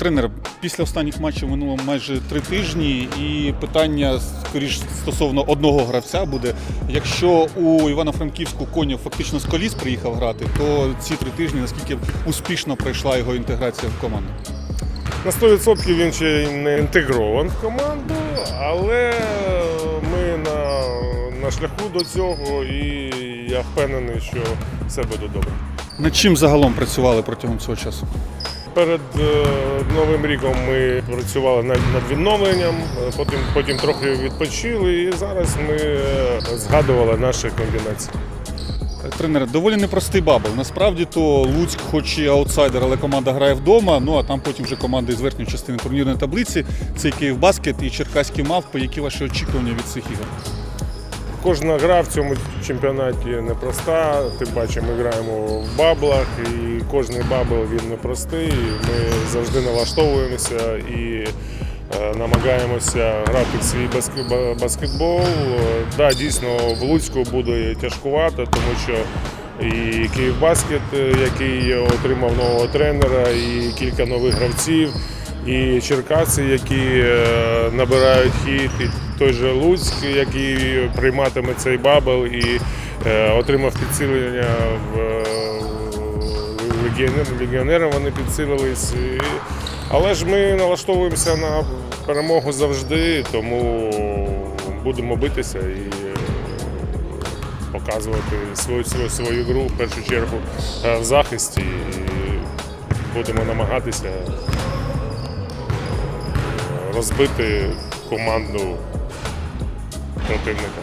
Тренер, після останніх матчів минуло майже три тижні, і питання скоріш стосовно одного гравця буде. Якщо у Івано-Франківську Конєв фактично з коліс приїхав грати, то ці три тижні наскільки успішно пройшла його інтеграція в команду? На 100% він ще не інтегрован в команду, але ми на, на шляху до цього і я впевнений, що все буде добре. Над чим загалом працювали протягом цього часу? Перед е, Новим ріком ми працювали над, відновленням, е, потім, потім трохи відпочили, і зараз ми е, згадували наші комбінації. Тренер, доволі непростий бабл. Насправді то Луцьк, хоч і аутсайдер, але команда грає вдома. Ну а там потім вже команди з верхньої частини турнірної таблиці. Це Київбаскет і Черкаські мавпи. Які ваші очікування від цих ігор? Кожна гра в цьому чемпіонаті непроста. Тим паче ми граємо в баблах, і кожний бабл він непростий. Ми завжди налаштовуємося і е, намагаємося грати в свій баскетбол. Да, дійсно, в Луцьку буде тяжкувато, тому що і Київбаскет, е, який отримав нового тренера, і кілька нових гравців. І Черкаси, які е, набирають хід, і той же Луцьк, який прийматиме цей бабл і е, отримав підсилення в е, легіонерам вони підсилились. Але ж ми налаштовуємося на перемогу завжди, тому будемо битися і показувати свою, свою, свою гру в першу чергу в захисті. І будемо намагатися розбити команду противника.